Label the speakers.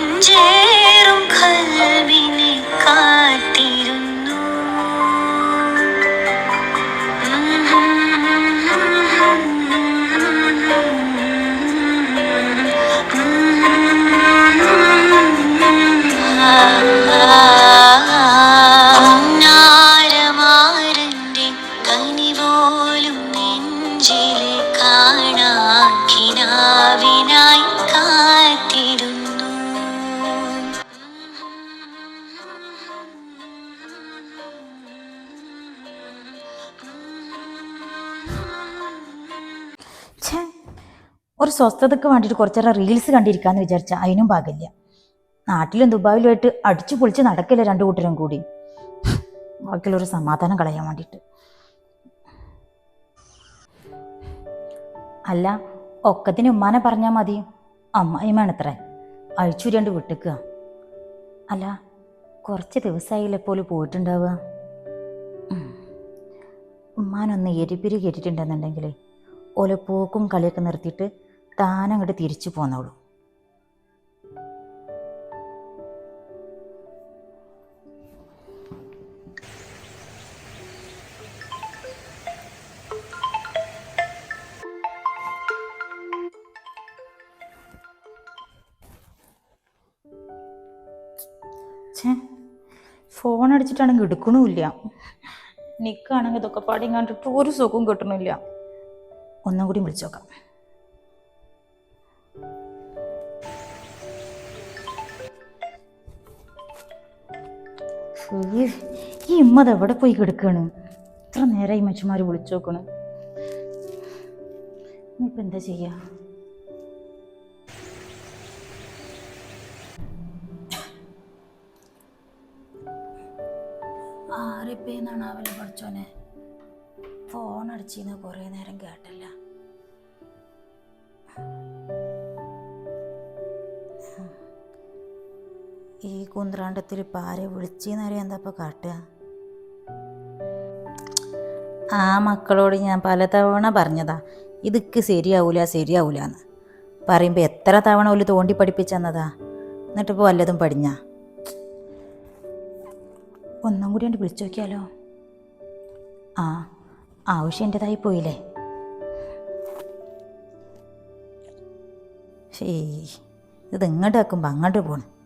Speaker 1: நெஞ்சே ഒരു സ്വസ്ഥതയ്ക്ക് വേണ്ടിയിട്ട് കുറച്ചേറെ റീൽസ് കണ്ടിരിക്കാന്ന് വിചാരിച്ച അതിനും പാകില്ല നാട്ടിലും ദുബായിലുമായിട്ട് അടിച്ചു പൊളിച്ച് നടക്കില്ല രണ്ടു കൂട്ടരും കൂടി. ബാക്കിയുള്ളൊരു സമാധാനം കളയാൻ വേണ്ടിയിട്ട്. അല്ല ഒക്കത്തിന് ഉമ്മാനെ പറഞ്ഞാൽ മതി. അമ്മായിമാണ് അത്ര അഴിച്ചുരണ്ട് വിട്ടുക്കുക. അല്ല കുറച്ച് ദിവസമായില്ലേ പോലും പോയിട്ടുണ്ടാവുക. ഉമ്മാനൊന്ന് എരിപിരി കേട്ടിട്ടുണ്ടെന്നുണ്ടെങ്കിൽ ഓലെ പോക്കും കളിയൊക്കെ നിർത്തിയിട്ട് താനങ്ങോട്ട് തിരിച്ചു പോന്നോളൂ. ഛേ ഫോൺ അടിച്ചിട്ടാണെങ്കിൽ എടുക്കണമില്ല നിൽക്കുകയാണെങ്കിൽ ഇതൊക്കെ പാടിയും കണ്ടിട്ട് ഒരു സുഖവും കിട്ടണില്ല. ഒന്നും കൂടി വിളിച്ചു ഈ ഈ ഇമ്മത് എവിടെ പോയി കിടക്കാണ്? ഇത്ര നേരമായി മച്ചുമാര് വിളിച്ചു നോക്കണ്. ഇനിയിപ്പോൾ എന്താ ചെയ്യ? ആറിപ്പേന്നാണ് അവൽ പഠിച്ചോനെ? ഫോൺ അടിച്ചിന്ന് കുറേ നേരം കേട്ടില്ല. ഈ കുന്ത്രാണ്ടത്തിൽ ഇപ്പം ആരെ വിളിച്ചെന്നറിയാൻ എന്താ ഇപ്പം കാട്ടുക ആ മക്കളോട് ഞാൻ പലതവണ പറഞ്ഞതാ ഇതിക്ക് ശരിയാവൂല ശരിയാവൂല എന്ന് പറയുമ്പോൾ എത്ര തവണ ഒരു തോണ്ടി പഠിപ്പിച്ചെന്നതാ? എന്നിട്ടിപ്പോൾ വല്ലതും പടിഞ്ഞാ ഒന്നും കൂടി കണ്ട് വിളിച്ചു നോക്കിയാലോ? ആ ആവശ്യം എന്റെതായി പോയില്ലേ? ശേ ഇത് ഇങ്ങോട്ടാക്കുമ്പോൾ അങ്ങോട്ട് പോണ്.